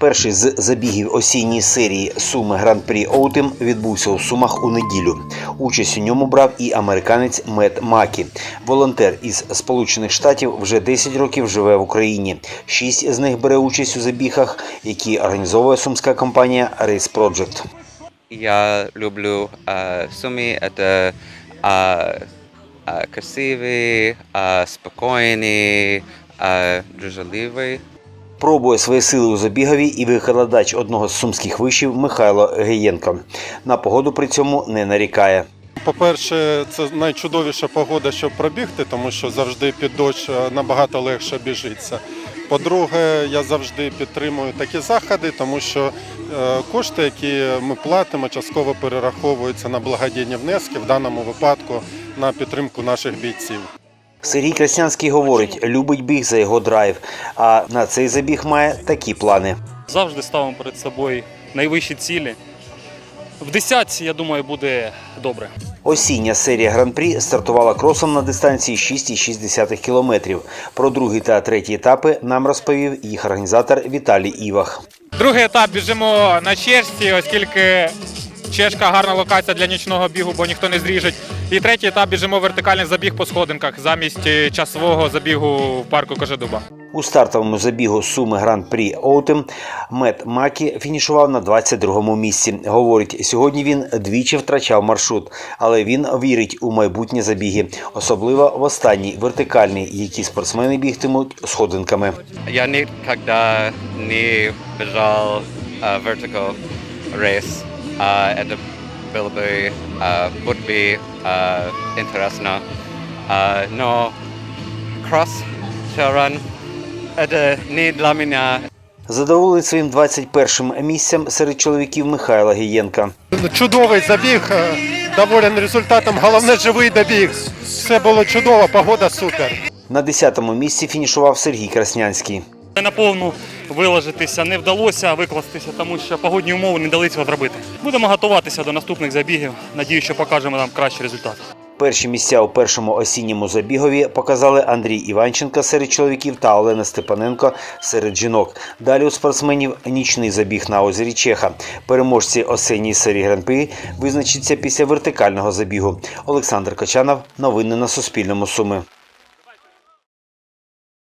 Перший з забігів осінньої серії Суми Гран-прі Оутем відбувся у Сумах у неділю. Участь у ньому брав і американець Мет Макі. Волонтер із Сполучених Штатів вже 10 років живе в Україні. Шість з них бере участь у забігах, які організовує сумська компанія Race Project. Я люблю э, Суми. Это э, э, красивый, э, спокойный, э, дружелюбный. Пробує свої сили у забігові і викладач одного з сумських вишів Михайло Геєнко. На погоду при цьому не нарікає. По-перше, це найчудовіша погода, щоб пробігти, тому що завжди під дощ е, набагато легше біжиться. По-друге, я завжди підтримую такі заходи, тому що е, кошти, які ми платимо, частково перераховуються на благодійні внески, в даному випадку на підтримку наших бійців. Сергій Краснянський говорить, любить біг за його драйв. А на цей забіг має такі плани. Завжди ставимо перед собою найвищі цілі. В десятці, я думаю, буде добре. Осіння серія гран-прі стартувала кросом на дистанції 6,6 кілометрів. Про другий та третій етапи нам розповів їх організатор Віталій Івах. Другий етап біжимо на чешці, оскільки чешка гарна локація для нічного бігу, бо ніхто не зріжить. І третій етап біжимо вертикальний забіг по сходинках замість е, часового забігу в парку Кожедуба. У стартовому забігу Суми Гран-прі Оутем Мет Макі фінішував на 22-му місці. Говорить, сьогодні він двічі втрачав маршрут, але він вірить у майбутні забіги, особливо в останній вертикальний, які спортсмени бігтимуть сходинками. Я никогда не бежал э, vertical race. Э, это было бы, э, будет бы э, интересно. Э, но кросс trail run это не для меня. Задоволений своїм 21-м місцем серед чоловіків Михайла Гієнка. Чудовий забіг, е, доволен результатом. Головне живий добіг. Все було чудово, погода супер. На 10-му місці фінішував Сергій Краснянський. Наповну виложитися не вдалося викластися, тому що погодні умови не дали цього зробити. Будемо готуватися до наступних забігів. Надію, що покажемо нам кращий результат. Перші місця у першому осінньому забігові показали Андрій Іванченко серед чоловіків та Олена Степаненко серед жінок. Далі у спортсменів нічний забіг на озері Чеха. Переможці осінньої серії гран-прі визначаться після вертикального забігу. Олександр Качанов. Новини на Суспільному. Суми.